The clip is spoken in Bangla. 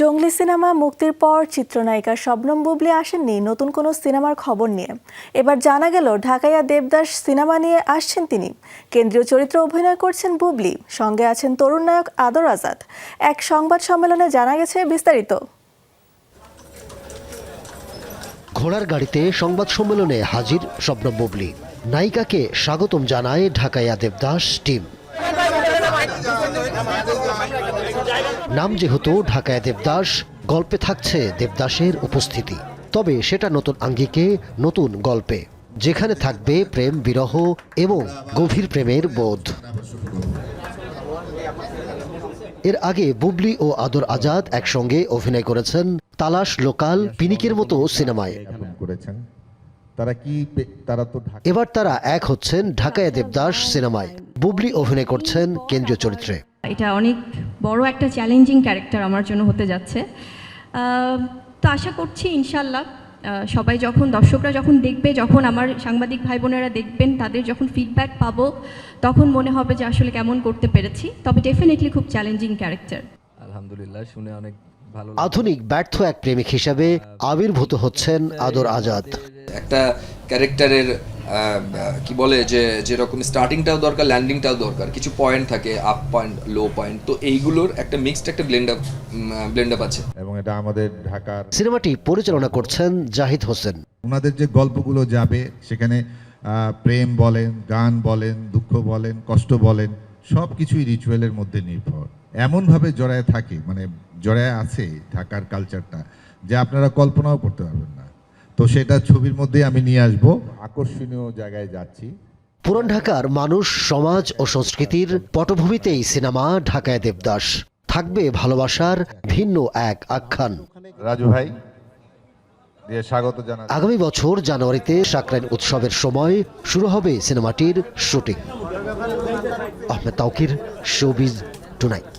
জঙ্গলি সিনেমা, মুক্তির পর চিত্রনায়িকা শবনম বুবলি আসেননি নতুন কোনো সিনেমার খবর নিয়ে। এবার জানা গেল, ঢাকাইয়া দেবদাস সিনেমা নিয়ে আসছেন তিনি। কেন্দ্রীয় চরিত্রে অভিনয় করছেন বুবলি, সঙ্গে আছেন তরুণ নায়ক আদর আজাদ। এক সংবাদ সম্মেলনে জানা গেছে বিস্তারিত। ঘোড়ার গাড়িতে সংবাদ সম্মেলনে হাজির স্বপ্ন বুবলি। নায়িকাকে স্বাগতম জানায় ঢাকাইয়া দেবদাস টিম। নাম যেহেতু ঢাকায় দেবদাস গল্পে থাকছে দেবদাসের উপস্থিতি। তবে সেটা নতুন আঙ্গিকে নতুন গল্পে। যেখানে থাকবে প্রেম বিরহ এবং গভীর প্রেমের বোধ। এর আগে বুবলি ও আদর আজাদ একসঙ্গে অভিনয় করেছেন তালাশ লোকাল পিনিকের মতো সিনেমায়। তারা কি তারা তো এবার তারা এক হচ্ছেন ঢাকায় দেবদাস সিনেমায়। বুবলি অভিনয় করছেন কেন্দ্রীয় চরিত্রে। এটা অনেক বড় একটা চ্যালেঞ্জিং ক্যারেক্টার আমার জন্য হতে যাচ্ছে। তো আশা করছি ইনশাল্লাহ সবাই যখন দর্শকরা যখন দেখবে যখন আমার সাংবাদিক ভাই বোনেরা দেখবেন তাদের যখন ফিডব্যাক পাবো তখন মনে হবে যে আসলে কেমন করতে পেরেছি। তবে ডেফিনেটলি খুব চ্যালেঞ্জিং ক্যারেক্টার আলহামদুলিল্লাহ শুনে অনেক ভালো আধুনিক ব্যর্থ এক প্রেমিক হিসাবে আবির্ভূত হচ্ছেন আদর আজাদ। একটা ক্যারেক্টারের কি বলে যে যেরকম স্টার্টিংটাও দরকার ল্যান্ডিংটাও দরকার কিছু পয়েন্ট থাকে আপ পয়েন্ট লো পয়েন্ট তো এইগুলোর একটা মিক্সড একটা ব্লেন্ড আপ ব্লেন্ড আপ আছে। এবং এটা আমাদের ঢাকার সিনেমাটি পরিচালনা করছেন জাহিদ হোসেন। ওনাদের যে গল্পগুলো যাবে সেখানে প্রেম বলেন গান বলেন দুঃখ বলেন কষ্ট বলেন সব কিছুই রিচুয়ালের মধ্যে নির্ভর। এমনভাবে জড়ায় থাকে মানে জড়ায় আছে ঢাকার কালচারটা যে আপনারা কল্পনাও করতে পারবেন তো সেটা ছবির মধ্যে আমি নিয়ে আসব। আকর্ষণীয় জায়গায় যাচ্ছি। পুরান ঢাকার মানুষ সমাজ ও সংস্কৃতির পটভূমিতেই সিনেমা ঢাকায় দেবদাস। থাকবে ভালোবাসার ভিন্ন এক আখ্যান। রাজু ভাই স্বাগত জানাচ্ছি। আগামী বছর জানুয়ারিতে সাকরাইন উৎসবের সময় শুরু হবে সিনেমাটির shooting. Ahmed Taukir showbiz tonight.